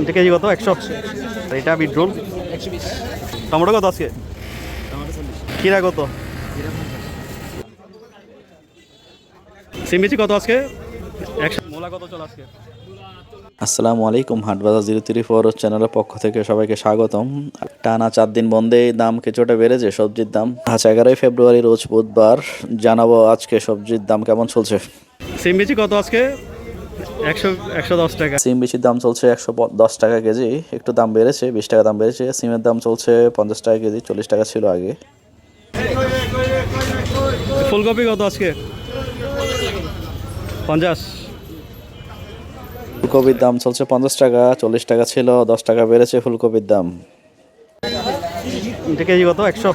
এটা কেজি কত? একশো। আর এটা বিটরুল টমেটো কত আজকে? কিরা কত? সিম কত আজকে? একশো। মূলা কত চল আজকে? আসসালামু আলাইকুম হাটবাজার জিরো থ্রি ফোর চ্যানেলের পক্ষ থেকে সবাইকে স্বাগতম। টানা চার দিন বন্ধে দাম কিছুটা বেড়েছে সবজির দাম। আজ এগারোই ফেব্রুয়ারি রোজ বুধবার। জানাব আজকে সবজির দাম কেমন চলছে। সিম কত আজকে? একশো একশো দশ টাকা। সিম বিচির দাম চলছে একশো দশ টাকা কেজি একটু দাম বেড়েছে বিশ টাকা দাম বেড়েছে। সিমের দাম চলছে পঞ্চাশ টাকা কেজি চল্লিশ টাকা ছিল আগে। ফুলকপি কত আজকে? পঞ্চাশ। ফুলকপির দাম চলছে পঞ্চাশ টাকা চল্লিশ টাকা ছিল দশ টাকা বেড়েছে ফুলকপির দাম। এটা কেজি কত? একশো?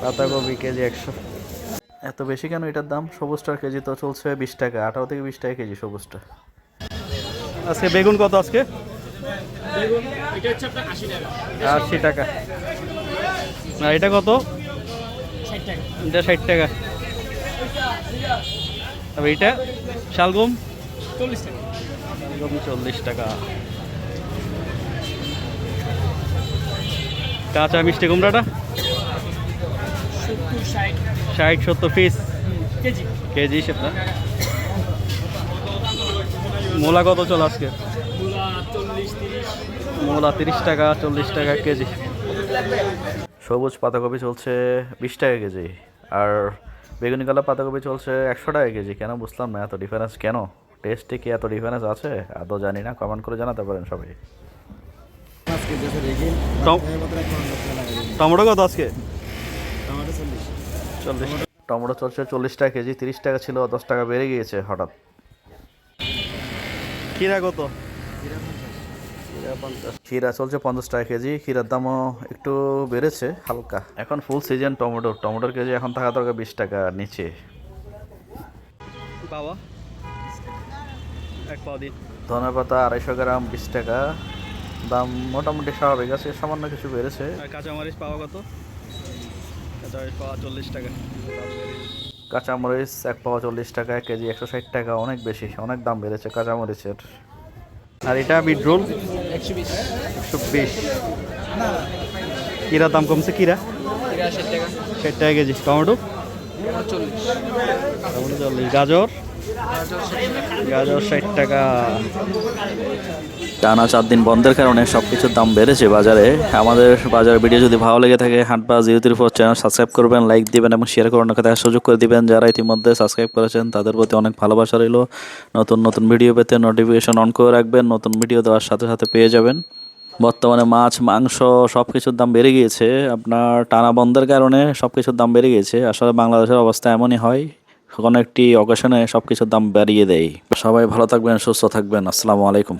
পাতাকপি কেজি একশো। এত বেশি কেন এটার দাম? সবুজটার কেজি তো চলছে বিশ টাকা আঠারো থেকে বিশ টাকা কেজি সবুজটা। আজকে বেগুন কত আজকে? আশি টাকা। না এটা কত? এটা ষাট টাকা। তবে এটা শালগম? চল্লিশ টাকা। শালগম চল্লিশ টাকা। কাঁচা মিষ্টি কুমড়াটা? ষাট সত্তর পিস কেজি। না। মূলা কত চল আজকে? মূলা তিরিশ। টাকা চল্লিশ টাকা কেজি। সবুজ পাতাকপি চলছে বিশ টাকা কেজি। আর বেগুনি কালার পাতাকপি চলছে একশো টাকা কেজি। কেন বুঝলাম না এত ডিফারেন্স কেন? টেস্টে কি এত ডিফারেন্স আছে? আদৌ জানি না কমেন্ট করে জানাতে পারেন সবাই। টমেটো কত আজকে? চল্লিশ। টমেটো চলছে চল্লিশ টাকা কেজি তিরিশ টাকা ছিল দশ টাকা বেড়ে গিয়েছে হঠাৎ। কিরা কত? ক্ষীরা চলছে পঞ্চাশ টাকা কেজি ক্ষীরার দামও একটু বেড়েছে হালকা। এখন ফুল সিজন টমেটো। টমেটোর কেজি এখন থাকা দরকার বিশ টাকা নিচে। বাবা? এক পাও দিন। ধনে পাতা আড়াইশো গ্রাম বিশ টাকা। দাম মোটামুটি স্বাভাবিক আছে সামান্য কিছু বেড়েছে। কাঁচামরিচ পাওয়া কত? কাঁচামরিচ পাওয়া চল্লিশ টাকা। কাঁচামরিচ এক পাওয়া চল্লিশ টাকা এক কেজি একশো ষাট টাকা অনেক বেশি অনেক দাম বেড়েছে কাঁচামরিচের। আর এটা বিটরুল? একশো বিশ। কিরা দাম কমছে কিরা? ষাট টাকা কেজি। টমেটো? গাজর? গাজর ষাট টাকা। টানা চার দিন বন্ধের কারণে সব কিছুর দাম বেড়েছে বাজারে। আমাদের বাজার ভিডিও যদি ভালো লেগে থাকে হাট বা zero three four channel subscribe করবেন লাইক দিবেন এবং শেয়ার করার কথা সুযোগ করে দিবেন। যারা ইতিমধ্যে সাবস্ক্রাইব করেছেন তাদের প্রতি অনেক ভালোবাসা রইল। নতুন নতুন ভিডিও পেতে নোটিফিকেশন অন করে রাখবেন। নতুন ভিডিও দেওয়ার সাথে সাথে পেয়ে যাবেন। বর্তমানে মাছ, মাংস সব কিছুর দাম বেড়ে গিয়েছে। আপনার টানা বন্ধের কারণে সব কিছুর দাম বেড়ে গিয়েছে। আসলে বাংলাদেশের অবস্থা এমনই হয় কোনো একটি অকেশনে সব কিছুর দাম বাড়িয়ে দেয়। সবাই ভালো থাকবেন, সুস্থ থাকবেন। আসসালামু আলাইকুম।